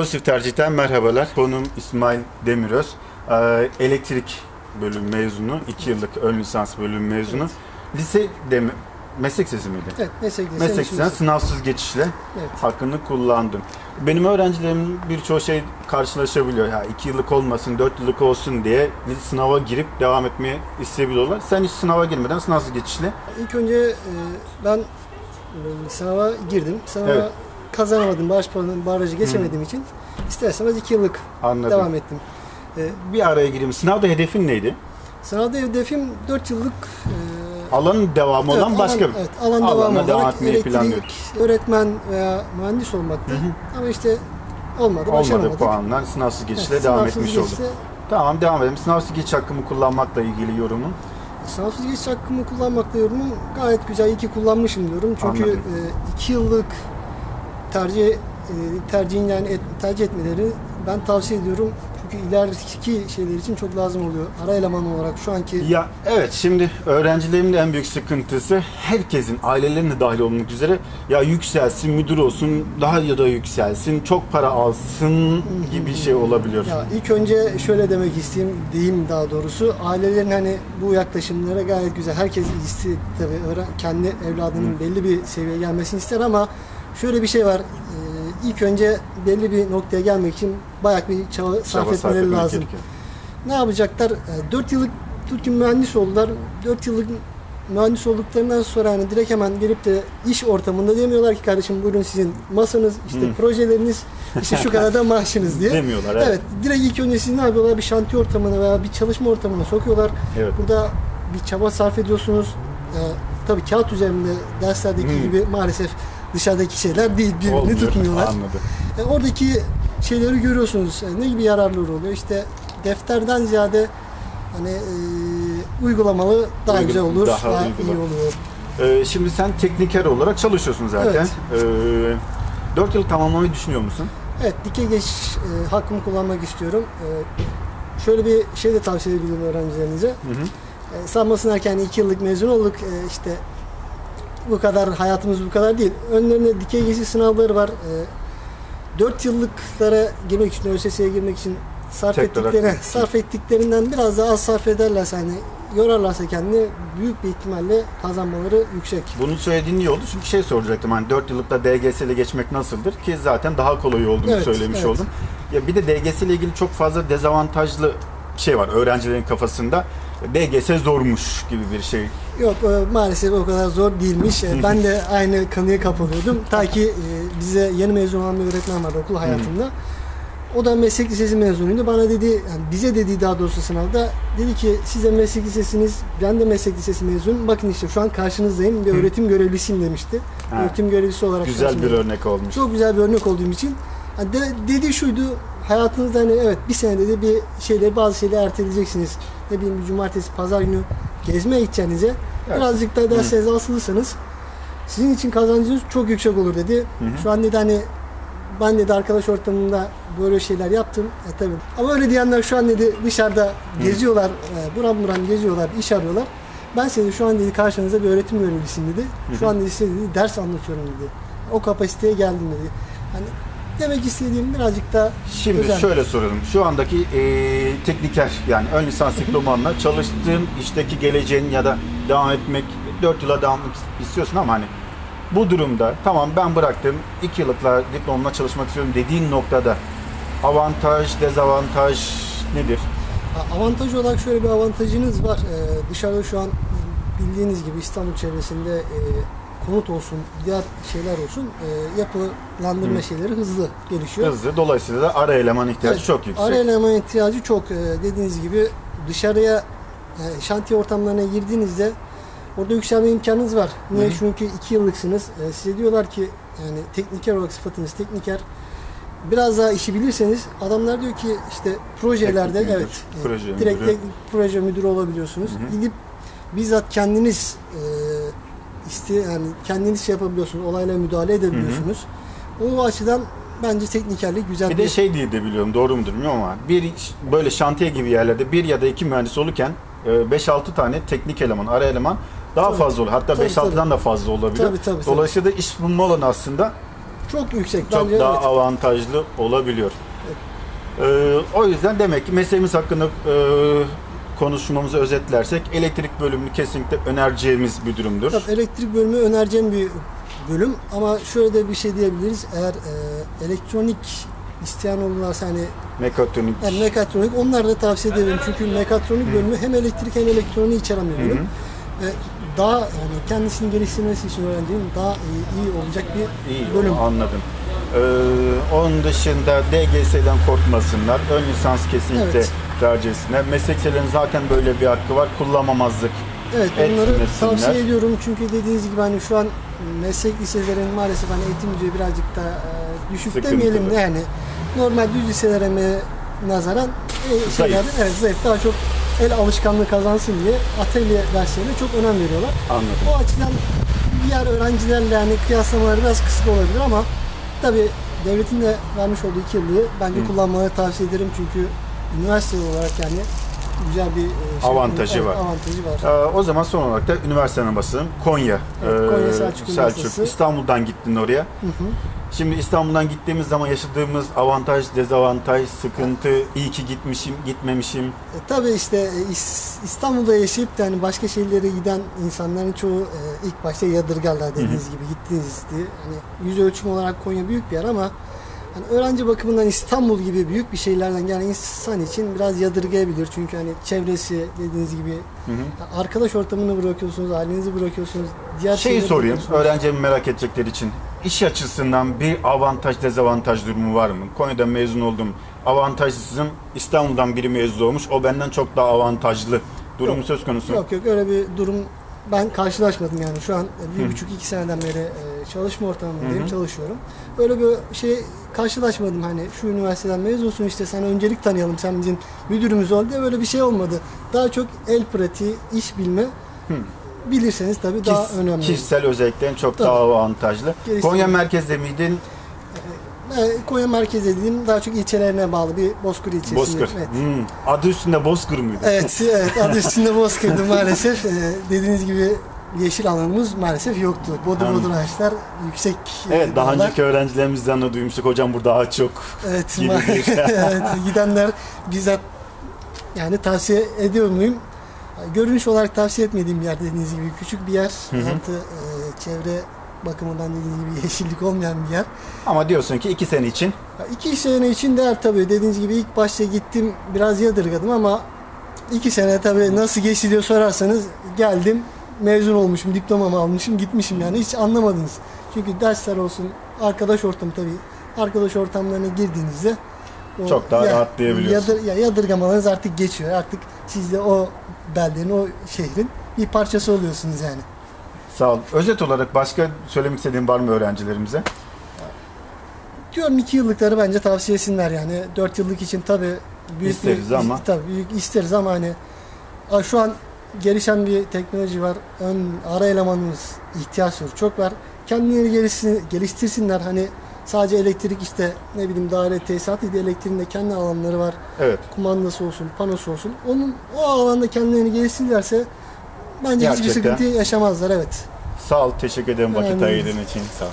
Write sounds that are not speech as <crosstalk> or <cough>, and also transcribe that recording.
Pozitif tercihten merhabalar. Konum İsmail Demiröz. Ee, Elektrik bölüm mezunu. 2 yıllık ön lisans bölüm mezunu. Lise de mi? Meslek sesi miydi? Evet, meslek lisesi. Meslek lisesi sınavsız geçişle Evet. hakkını kullandım. Benim öğrencilerimin birçoğu şey karşılaşabiliyor. Ya 2 yıllık olmasın, 4 yıllık olsun diye sınava girip devam etmeyi isteyebiliyorlar. Sen hiç sınava girmeden sınavsız geçişle İlk önce e, ben e, sınava girdim. Sınava Evet. Kazanamadım. Baraj barajı geçemediğim için isterseniz 2 yıllık anladım. devam ettim. E, Bir araya gireyim. Sınavda hedefin neydi? sınavda hedefim 4 yıllık e, Alanın devamı olan başka bir. evet, alan devamı devam olarak etmeyi elektrik, öğretmen veya mühendis olmaktı. Ama işte olmadı, Olmadı başaramadık. puanlar. Sınavsız geçişle Evet, devam sınavsız etmiş geçişle- olduk. Tamam devam edelim. Sınavsız geçiş hakkımı kullanmakla ilgili yorumun. Sınavsız geçiş hakkımı kullanmakta yorumum gayet güzel. İyi ki kullanmışım diyorum. Çünkü Anladım. 2 yıllık tercih e, tercihin yani et- tercih etmeleri ben tavsiye ediyorum. Çünkü ileriki şeyler için çok lazım oluyor. Ara eleman olarak şu anki Ya evet şimdi öğrencilerimin de en büyük sıkıntısı herkesin ailelerinin de dahil olmak üzere ya yükselsin müdür olsun daha ya da yükselsin çok para alsın gibi şey olabiliyor. ya ilk önce şöyle demek isteyeyim, diyeyim daha doğrusu. Ailelerin hani bu yaklaşımlara gayet güzel. Herkes istiyor tabii kendi evladının belli bir seviyeye gelmesini ister ama şöyle bir şey var. Ee, ilk önce belli bir noktaya gelmek için bayağı bir çaba, sarf Çaba sarf etmeleri lazım. gerekiyor. Ne yapacaklar? 4 yıllık Türkiye mühendis oldular. 4 yıllık mühendis olduklarından sonra hani direkt hemen gelip de iş ortamında demiyorlar ki kardeşim buyurun sizin masanız, işte Hı. projeleriniz, işte şu kadar da maaşınız diye. Demiyorlar evet. Evet, direkt ilk önce siz ne yapıyorlar? Bir şantiye ortamına veya bir çalışma ortamına sokuyorlar. Evet. Burada bir çaba sarf ediyorsunuz. Ee, tabii kağıt üzerinde derslerdeki Hı. gibi maalesef dışarıdaki şeyler değil, birbirini Olmuyor. tutmuyorlar. Anladım. E, oradaki şeyleri görüyorsunuz. E, ne gibi yararları oluyor? İşte defterden ziyade hani e, uygulamalı daha Uygul- güzel olur, daha daha, iyi oluyor. Ee, şimdi sen tekniker olarak çalışıyorsun zaten. Ee, 4 yıl tamamlamayı düşünüyor musun? Evet, dikey geçiş e, hakkımı kullanmak istiyorum. E, şöyle bir şey de tavsiye edebilirim öğrencilerinize. Hı hı. E, sanmasınlar ki hani 2 yıllık mezun olduk, e, işte bu kadar, hayatımız bu kadar değil. Önlerinde dikey geçiş sınavları var. E, 4 yıllıklara girmek için, ÖSS'ye girmek için sarf ettiklerine, sarf ettiklerinden biraz daha az sarf ederlerse hani yorarlarsa kendini büyük bir ihtimalle kazanmaları yüksek. Bunu söylediğin iyi oldu çünkü şey soracaktım hani 4 yıllıkta DGS ile geçmek nasıldır ki zaten daha kolay olduğunu Evet, söylemiş evet. oldum. Ya bir de DGS ile ilgili çok fazla dezavantajlı şey var öğrencilerin kafasında. DGS zormuş gibi bir şey. Yok e, maalesef o kadar zor değilmiş. E, Ben de <laughs> aynı kanıya kapılıyordum. Ta ki e, bize yeni mezun olan bir öğretmen vardı okul hayatımda. O da meslek lisesi mezunuydu. Bana dedi, yani bize dediği daha doğrusu sınavda dedi ki size meslek lisesiniz, ben de meslek lisesi mezunum. Bakın işte şu an karşınızdayım bir öğretim görevlisiyim demişti. Ha. Öğretim görevlisi olarak Güzel bir örnek olmuş. Çok güzel bir örnek olduğum için. Yani de, dediği şuydu, hayatınızda hani evet bir senede de bir şeyleri bazı şeyleri erteleyeceksiniz. Ne bileyim cumartesi, pazar günü gezmeye gideceğinize Evet. birazcık daha derslerinize asılırsanız sizin için kazancınız çok yüksek olur dedi. Hı hı. Şu an dedi hani ben dedi arkadaş ortamında böyle şeyler yaptım. E tabii. Ama öyle diyenler şu an dedi dışarıda geziyorlar, e, buram buram geziyorlar, iş arıyorlar. Ben size şu an dedi karşınızda bir öğretim görevlisiyim dedi. Şu an dedi size dedi ders anlatıyorum dedi. O kapasiteye geldim dedi. Hani demek istediğim birazcık da Şimdi özel. şöyle soralım. Şu andaki eee, tekniker yani ön lisans diplomanla çalıştığın işteki geleceğin ya da devam etmek 4 yıla devam istiyorsun ama hani bu durumda tamam ben bıraktım 2 yıllıkla diplomla çalışmak istiyorum dediğin noktada avantaj, dezavantaj nedir? Avantaj olarak şöyle bir avantajınız var. Ee, dışarıda şu an bildiğiniz gibi İstanbul çevresinde e, konut olsun, diğer şeyler olsun e, yapılandırma Hı. şeyleri hızlı gelişiyor. Hızlı. Dolayısıyla da ara eleman ihtiyacı Evet, çok yüksek. Ara eleman ihtiyacı çok. Ee, dediğiniz gibi dışarıya e, şantiye ortamlarına girdiğinizde orada yükselme imkanınız var. Niye? Hı. Çünkü iki yıllıksınız. Ee, size diyorlar ki yani tekniker olarak sıfatınız tekniker. Biraz daha işi bilirseniz adamlar diyor ki işte projelerde Teknik müdür, evet e, proje direkt müdürü. proje müdürü olabiliyorsunuz. Hı hı. Gidip bizzat kendiniz e, iste yani kendiniz şey yapabiliyorsunuz. Olayla müdahale edebiliyorsunuz. O açıdan bence teknikerlik güzel Bir de şey diye de biliyorum doğru mudur bilmiyorum ama bir böyle şantiye gibi yerlerde bir ya da iki mühendis olurken 5-6 tane teknik eleman, ara eleman daha Tabii. fazla olur. Hatta Tabii, 5-6'dan da fazla olabilir. Tabii, tabii. Dolayısıyla iş bulma alanı aslında Çok yüksek. çok Bence daha evet. avantajlı olabiliyor. Ee, o yüzden demek ki mesleğimiz hakkında e, konuşmamızı özetlersek elektrik bölümünü kesinlikle önereceğimiz bir durumdur. Tabii elektrik bölümü önereceğim bir bölüm ama şöyle de bir şey diyebiliriz. Eğer e, elektronik isteyen olurlarsa hani Mekatronik. yani mekatronik onlar da tavsiye ederim. Çünkü mekatronik bölümü hem elektrik hem elektroniği içeren bir bölüm. E, daha yani kendisini geliştirmesi için öğrencinin daha iyi, iyi olacak bir İyi bölüm. anladım. Ee, onun dışında DGS'den korkmasınlar. Ön lisans kesinlikle Evet. Tercih etsinler. Meslekçilerin zaten böyle bir hakkı var. Kullanmamazlık. Evet onları etmesinler. tavsiye ediyorum çünkü dediğiniz gibi hani şu an meslek liselerin maalesef hani eğitim düzeyi birazcık da e, düşük Sıkıntılı. demeyelim de yani normal düz liselere mi nazaran e, şeyler evet zayıf daha çok el alışkanlığı kazansın diye atölye derslerine çok önem veriyorlar. Anladım. O açıdan diğer öğrencilerle yani kıyaslamaları biraz kısıtlı olabilir ama tabi devletin de vermiş olduğu iki yıllığı bence kullanmaları tavsiye ederim çünkü üniversite olarak yani güzel bir e, şey- Avantajı evet, var. Avantajı var. Ee, o zaman son olarak da üniversiteden basalım. Konya. Evet, Konya Ee, Selçuk Üniversitesi. İstanbul'dan gittin oraya. Hı hı. Şimdi İstanbul'dan gittiğimiz zaman yaşadığımız avantaj, dezavantaj, sıkıntı, iyi ki gitmişim, gitmemişim. E, tabii işte e, İs- İstanbul'da yaşayıp da hani başka şehirlere giden insanların çoğu e, ilk başta yadırgarlar dediğiniz gibi gittiğiniz diye. Hani yüz ölçüm olarak Konya büyük bir yer ama hani öğrenci bakımından İstanbul gibi büyük bir şehirlerden gelen insan için biraz yadırgayabilir. Çünkü hani çevresi dediğiniz gibi Hı hı. arkadaş ortamını bırakıyorsunuz, ailenizi bırakıyorsunuz. Diğer Şeyi sorayım, öğrencilerin merak edecekleri için. İş açısından bir avantaj, dezavantaj durumu var mı? Konya'dan mezun oldum. Avantajsızım. İstanbul'dan biri mezun olmuş. O benden çok daha avantajlı. Durumu Yok. söz konusu. Yok yok öyle bir durum ben karşılaşmadım yani şu an bir buçuk iki seneden beri e, çalışma ortamındayım Hı çalışıyorum. Böyle bir şey karşılaşmadım hani şu üniversiteden mezunsun işte sana öncelik tanıyalım sen bizim müdürümüz ol diye böyle bir şey olmadı. Daha çok el pratiği, iş bilme bilirseniz tabii daha Kis- önemli. Kişisel özelliklerin çok Tabii. daha avantajlı. Gerisi- Konya merkezde miydin? E, Konya merkez dediğim daha çok ilçelerine bağlı bir Bozkır ilçesinde. Bozkır. Evet. Hmm. Adı üstünde Bozkır mıydı? Evet, evet adı <laughs> üstünde Bozkır'dı maalesef. E, dediğiniz gibi yeşil alanımız maalesef yoktu. Bodur Anladım. bodur ağaçlar, yüksek Evet, daha dallar. önceki öğrencilerimizden de duymuştuk. Hocam burada ağaç yok. Evet, <laughs> <laughs> evet, gidenler bizzat yani tavsiye ediyor muyum? Görünüş olarak tavsiye etmediğim bir yer dediğiniz gibi küçük bir yer. Hı hı. Artı e, çevre bakımından dediğiniz gibi yeşillik olmayan bir yer. Ama diyorsun ki iki sene için Ya İki sene için değer tabii. Dediğiniz gibi ilk başta gittim biraz yadırgadım ama iki sene tabii nasıl geçti diye sorarsanız geldim mezun olmuşum, diplomamı almışım, gitmişim yani hiç anlamadınız. Çünkü dersler olsun, arkadaş ortamı tabii. Arkadaş ortamlarına girdiğinizde o Çok daha rahatlayabiliyorsun. Yadır, ya yadırgamalarınız artık geçiyor. Artık siz de o beldenin, o şehrin bir parçası oluyorsunuz yani. Sağ ol. Özet olarak başka söylemek istediğin var mı öğrencilerimize? Diyorum iki yıllıkları bence tavsiye etsinler yani. Dört yıllık için tabii büyük İsteriz bir, ama. Tabii büyük isteriz ama hani şu an gelişen bir teknoloji var. Ön ara elemanımız ihtiyaçları çok var. Kendileri gelişsin, geliştirsinler. Hani sadece elektrik işte ne bileyim daire tesisat değil elektriğin de kendi alanları var. Evet. Kumandası olsun, panosu olsun. Onun o alanda kendilerini geliştirirlerse bence hiçbir Gerçekten. sıkıntı yaşamazlar evet. Sağ ol. Teşekkür ederim vakit Önemli değil. ayırdığın için. Sağ ol.